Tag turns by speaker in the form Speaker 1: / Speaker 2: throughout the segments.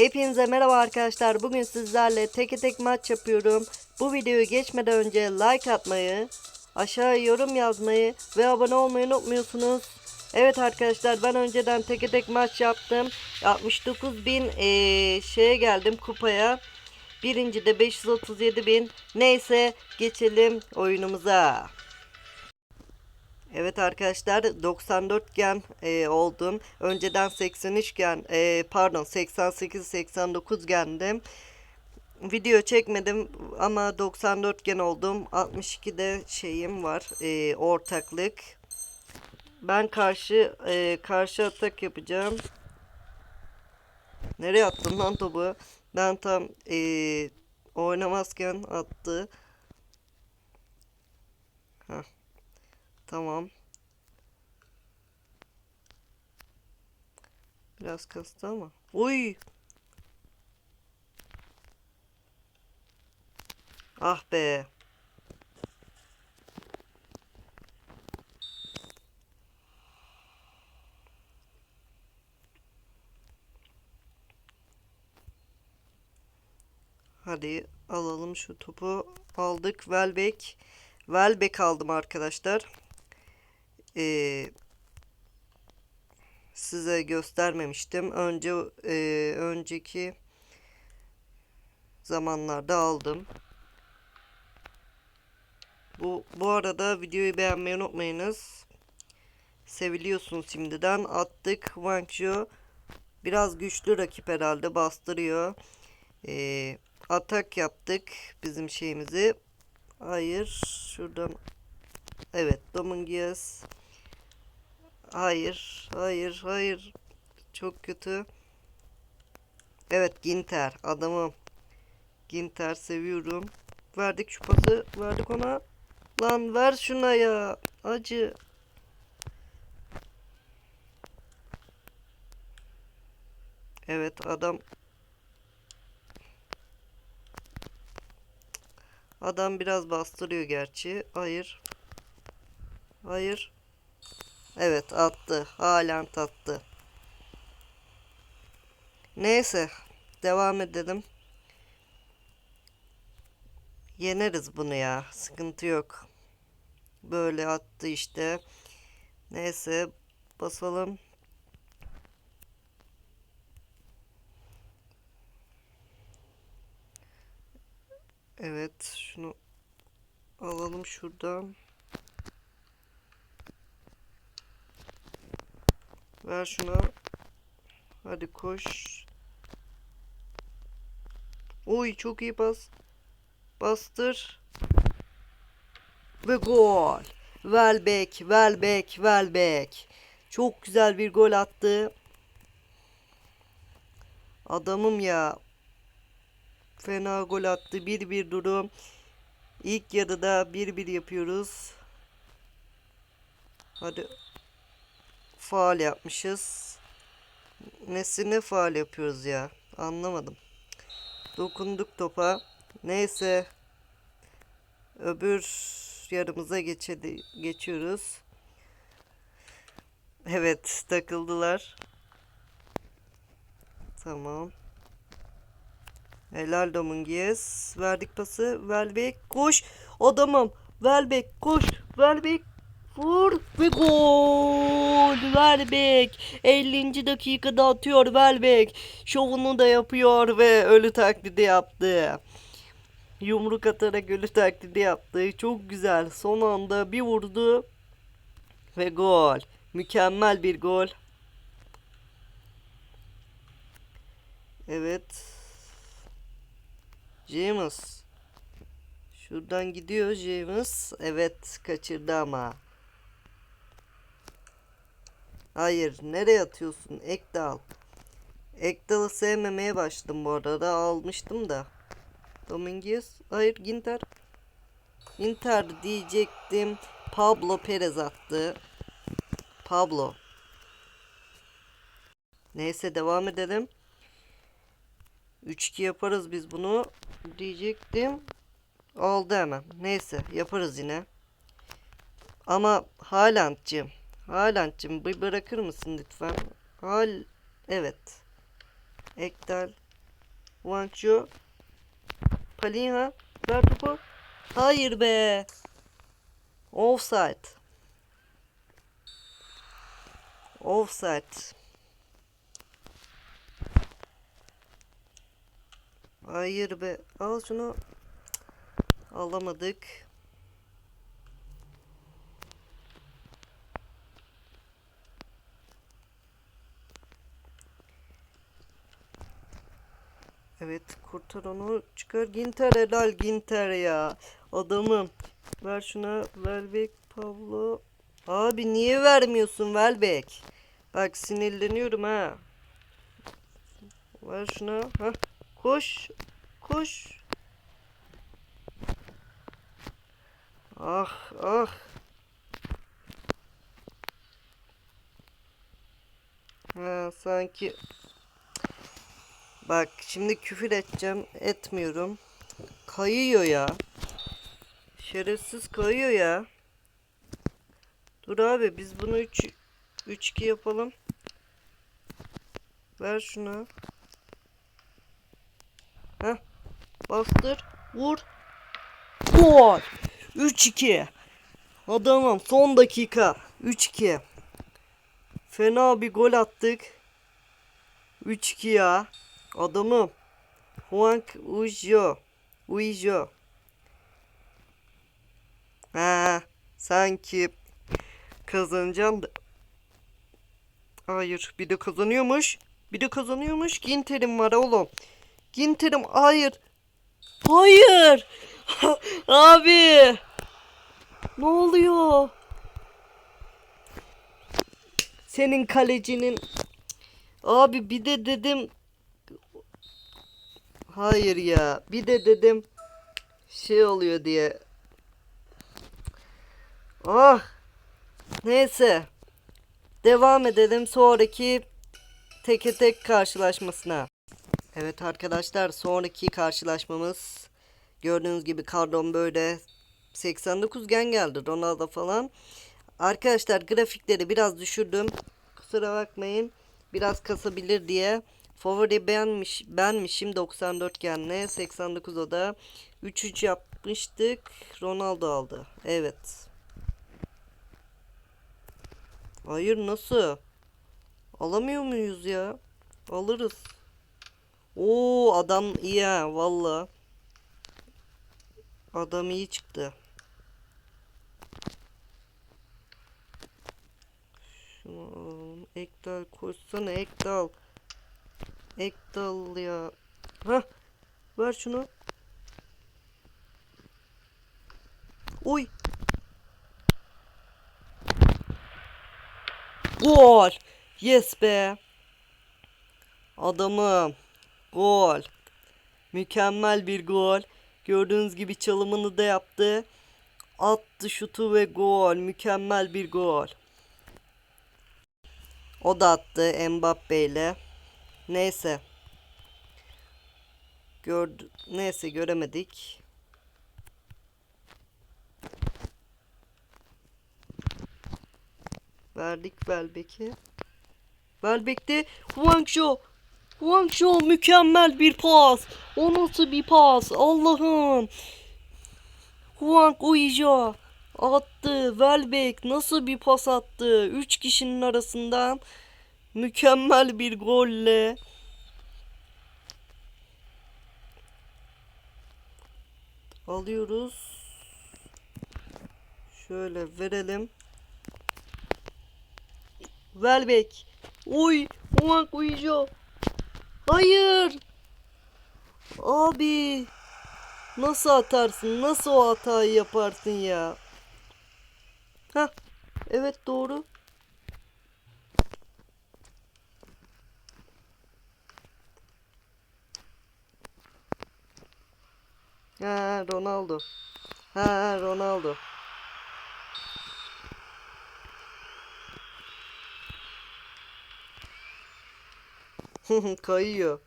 Speaker 1: Hepinize merhaba arkadaşlar. Bugün sizlerle teke tek maç yapıyorum. Bu videoyu geçmeden önce like atmayı, aşağıya yorum yazmayı ve abone olmayı unutmuyorsunuz. Evet arkadaşlar ben önceden teke tek maç yaptım. 69 bin eee, şeye geldim kupaya. Birinci de 537 bin. Neyse geçelim oyunumuza. Evet arkadaşlar 94 gen e, oldum. Önceden 83 gen e, pardon 88 89 gendim. Video çekmedim ama 94 gen oldum. 62'de şeyim var. e, ortaklık. Ben karşı e, karşı atak yapacağım. Nereye attın lan topu? Ben tam e, oynamazken attı. Tamam. Biraz kastı ama. Uy. Ah be. Hadi alalım şu topu. Aldık. Welbeck. Welbeck aldım arkadaşlar. Ee, size göstermemiştim. Önce e, önceki zamanlarda aldım. Bu bu arada videoyu beğenmeyi unutmayınız. Seviliyorsunuz şimdiden. Attık. Wangzhou biraz güçlü rakip herhalde bastırıyor. Ee, atak yaptık bizim şeyimizi. Hayır. Şuradan Evet, Dominguez. Hayır, hayır, hayır. Çok kötü. Evet, Ginter. Adamı Ginter seviyorum. Verdik şu pası. Verdik ona. Lan ver şuna ya. Acı. Evet, adam Adam biraz bastırıyor gerçi. Hayır. Hayır. Evet attı. Halen attı. Neyse. Devam edelim. Yeneriz bunu ya. Sıkıntı yok. Böyle attı işte. Neyse. Basalım. Evet. Şunu alalım şuradan. Ver şuna. Hadi koş. Oy çok iyi bas. Bastır. Ve gol. Welbeck, Welbeck, Welbeck. Çok güzel bir gol attı. Adamım ya. Fena gol attı. 1-1 durum. İlk yarıda 1-1 yapıyoruz. Hadi faal yapmışız. Nesine faal yapıyoruz ya? Anlamadım. Dokunduk topa. Neyse. Öbür yarımıza geçedi, geçiyoruz. Evet takıldılar. Tamam. Helal Dominguez. Verdik pası. Welbeck koş. Adamım. Welbeck koş. Welbeck Vur ve gol. Welbeck 50. dakikada atıyor Welbeck. Şovunu da yapıyor ve ölü taklidi yaptı. Yumruk atarak ölü taklidi yaptı. Çok güzel. Son anda bir vurdu ve gol. Mükemmel bir gol. Evet. James. Şuradan gidiyor James. Evet kaçırdı ama. Hayır, nereye atıyorsun? Ekdal. Ekdal'ı sevmemeye başladım bu arada. Almıştım da. Dominguez. Hayır, Ginter. Ginter diyecektim. Pablo Perez attı. Pablo. Neyse devam edelim. 3-2 yaparız biz bunu. Diyecektim. Oldu hemen. Neyse yaparız yine. Ama Haaland'cığım. Haaland'cığım bir bırakır mısın lütfen? Hal evet. Ekdal Guangzhou. Palinha. Ver topu. Hayır be. Offside. Offside. Hayır be. Al şunu. Alamadık. Evet kurtar onu. Çıkar Ginter helal Ginter ya. Adamım. Ver şuna Welbeck Pablo abi niye vermiyorsun Welbeck? Bak sinirleniyorum ha. Ver şuna. Ha koş koş. Ah ah. Ha sanki Bak şimdi küfür edeceğim. Etmiyorum. Kayıyor ya. Şerefsiz kayıyor ya. Dur abi biz bunu 3 3 2 yapalım. Ver şunu. Heh. Bastır. Vur. Gol. 3 2. Adamım son dakika. 3 2. Fena bir gol attık. 3-2 ya. Adamım. Huang Ujo. Ujo. Ha, sanki kazanacağım da. Hayır, bir de kazanıyormuş. Bir de kazanıyormuş. Ginter'im var oğlum. Ginter'im hayır. Hayır. Abi. Ne oluyor? Senin kalecinin Abi bir de dedim Hayır ya. Bir de dedim şey oluyor diye. Ah. Neyse. Devam edelim sonraki teke tek karşılaşmasına. Evet arkadaşlar sonraki karşılaşmamız gördüğünüz gibi kadrom böyle 89 gen geldi Ronaldo falan. Arkadaşlar grafikleri biraz düşürdüm. Kusura bakmayın. Biraz kasabilir diye. Favori beğenmiş, benmişim 94 genle 89 o da 3-3 yapmıştık. Ronaldo aldı. Evet. Hayır nasıl? Alamıyor muyuz ya? Alırız. Oo adam iyi ha valla. Adam iyi çıktı. Şunu alalım. Ekdal koşsana Ekdal. Ekdal ya. Hah. Ver şunu. Oy. Gol. Yes be. Adamım. Gol. Mükemmel bir gol. Gördüğünüz gibi çalımını da yaptı. Attı şutu ve gol. Mükemmel bir gol. O da attı Mbappe ile. Neyse. Gördü Neyse göremedik. Verdik Welbeck'e. Welbeck'te Huangzhou. Huangzhou mükemmel bir pas. O nasıl bir pas? Allah'ım. Huang Uizhou attı. Welbeck nasıl bir pas attı? Üç kişinin arasından mükemmel bir golle alıyoruz. Şöyle verelim. Welbeck. Oy, Huang Uizhou. Hayır. Abi. Nasıl atarsın? Nasıl o hatayı yaparsın ya? Hah. Evet doğru. Ha Ronaldo. Ha Ronaldo. Kayıyor.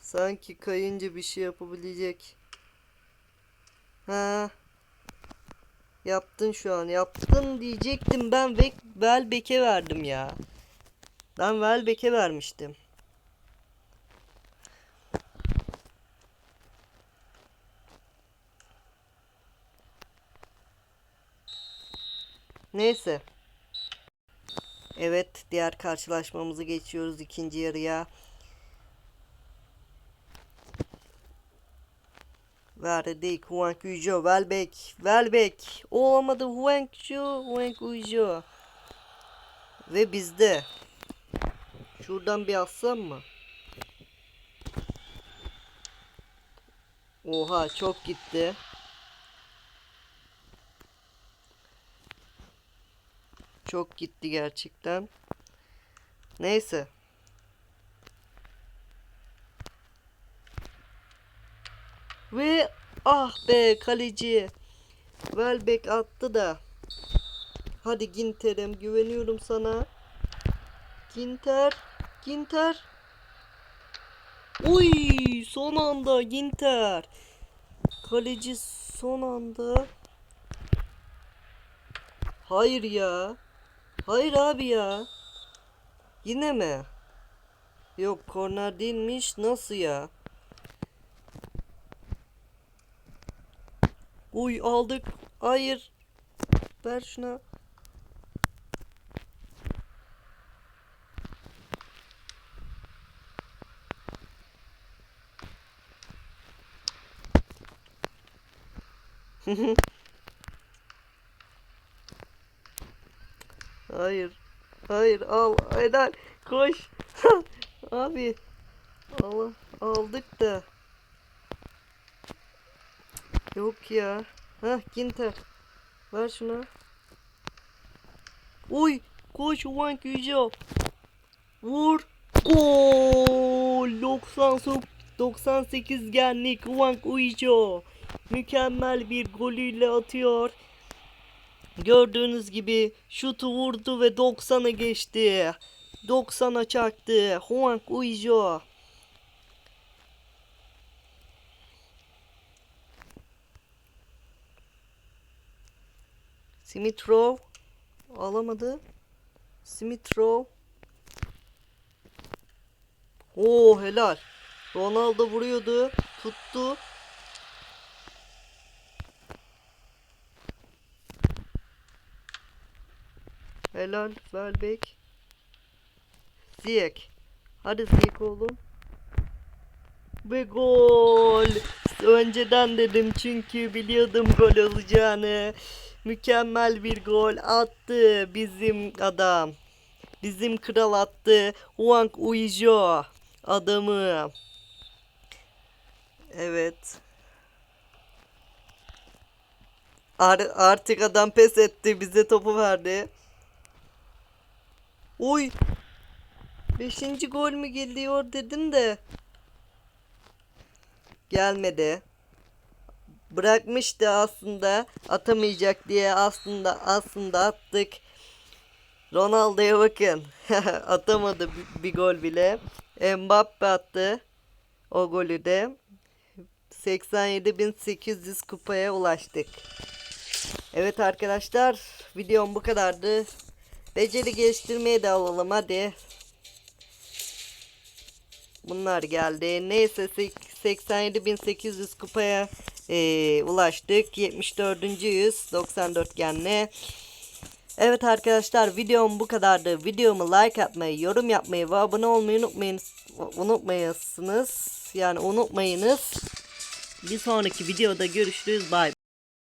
Speaker 1: Sanki kayınca bir şey yapabilecek. Ha. Yaptın şu an. Yaptın diyecektim ben Welbeck'e verdim ya. Ben Welbeck'e vermiştim. Neyse. Evet diğer karşılaşmamızı geçiyoruz ikinci yarıya. Verdik Huang Ujo, Welbeck, Welbeck. Olamadı Huang Ujo, Huang Ujo. Ve bizde. Şuradan bir atsam mı? Oha çok gitti. Çok gitti gerçekten. Neyse. Ve ah be kaleci. Welbeck attı da. Hadi Ginter'im güveniyorum sana. Ginter. Ginter. Uy son anda Ginter. Kaleci son anda. Hayır ya. Hayır abi ya. Yine mi? Yok korner değilmiş. Nasıl ya? Uy aldık. Hayır. Ver şuna. Hayır. Hayır al. Helal. Koş. Abi. Allah aldık da. Yok ya. Hah Ginter. Ver şuna. Uy. Koş Wang Yüce. Vur. Gol. 90 98 genlik Wang Uijo. Mükemmel bir golüyle atıyor. Gördüğünüz gibi şutu vurdu ve 90'a geçti. 90'a çaktı. Huang Uijo. Smith alamadı. Smith Oo helal. Ronaldo vuruyordu. Tuttu. Helal Welbeck. Ziyek. Hadi Ziyek oğlum. Ve gol. Önceden dedim çünkü biliyordum gol olacağını. Mükemmel bir gol attı bizim adam. Bizim kral attı. Wang Uijo adamı. Evet. Ar- artık adam pes etti. Bize topu verdi. Oy. Beşinci gol mü geliyor dedim de. Gelmedi. Bırakmıştı aslında. Atamayacak diye aslında aslında attık. Ronaldo'ya bakın. Atamadı bir, bir gol bile. Mbappe attı. O golü de. 87.800 kupaya ulaştık. Evet arkadaşlar videom bu kadardı. Beceri geliştirmeye de alalım hadi. Bunlar geldi. Neyse sek- 87.800 kupaya eee, ulaştık. 74. yüz 94 genle. Evet arkadaşlar videom bu kadardı. Videomu like atmayı, yorum yapmayı ve abone olmayı unutmayın, unutmayasınız. Yani unutmayınız. Bir sonraki videoda görüşürüz. Bay.